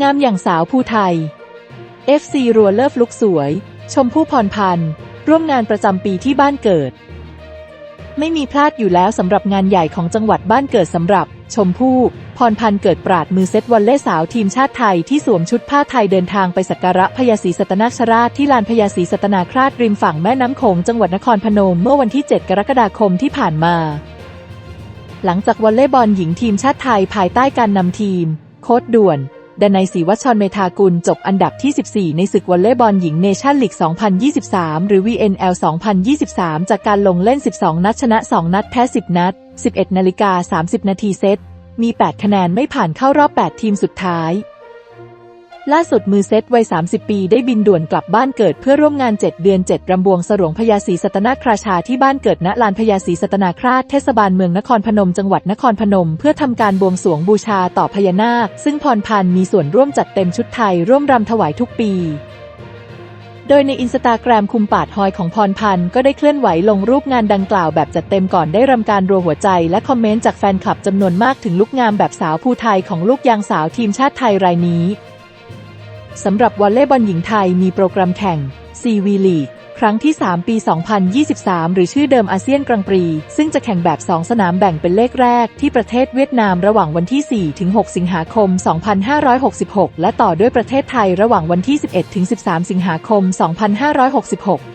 งามอย่างสาวภูไทย FC รัวเลิฟลุกสวย ชมพู่พรพันธ์ ร่วมงานประจำปีที่บ้านเกิด ไม่มีพลาดอยู่แล้วสำหรับงานใหญ่ของจังหวัดบ้านเกิดสำหรับ ชมพู่ พรพันธ์เกิดปราดมือเซตวอลเล่สาวทีมชาติไทยที่สวมชุดผ้าไทยเดินทางไปสักการะพญาศรีสัตนคราชที่ลานพญาศรีสัตนาคราชริมฝั่งแม่น้ำโขงจังหวัดนครพนมเมื่อวันที่ 7 กรกฎาคมที่ผ่านมา หลังจากวอลเลย์บอลหญิงทีมชาติไทยภายใต้การนำทีม โค้ดด่วน ดนายศรีวัชรเมธากุลจบอันดับที่ 14 ในศึกวอลเลย์บอลหญิงเนชั่นลีก 2023 หรือ VNL 2023 จากการลงเล่น 12 นัดชนะ 2 นัดแพ้ 10 นัด 11 นาฬิกา 30 นาทีเซต มี 8 คะแนนไม่ผ่านเข้ารอบ 8 ทีมสุดท้าย ล่าสุดมือเซตวัย 30 ปีได้บินด่วนกลับบ้านเกิดเพื่อร่วมงาน 7 เดือน 7 รำบวงสรวงพญาศรีสัตนาคราชาที่บ้านเกิดณลานพญาศรีสัตนาคราชเทศบาลเมืองนครพนมจังหวัดนครพนม เพื่อทำการบวงสรวงบูชาต่อพญานาค ซึ่งพรพันธ์มีส่วนร่วมจัดเต็มชุดไทยร่วมรำถวายทุกปี โดยในอินสตาแกรมคุมปาดฮอยของพรพันธ์ก็ได้เคลื่อนไหวลงรูปงานดังกล่าวแบบจัดเต็มก่อนได้รำการรัวหัวใจ และคอมเมนต์จากแฟนคลับจำนวนมากถึงลุกงามแบบสาวภูไทยของลูกยางสาวทีมชาติไทยรายนี้ สำหรับวอลเลย์บอลหญิงไทยมีโปรแกรมแข่ง CV League ครั้งที่ 3 ปี 2023 หรือชื่อเดิมอาเซียนกรังปรี ซึ่งจะแข่งแบบ 2 สนามแบ่งเป็นเลขแรกที่ประเทศเวียดนามระหว่างวันที่ 4 ถึง 6 สิงหาคม 2566 และต่อด้วยประเทศไทยระหว่างวันที่ 11 ถึง 13 สิงหาคม 2566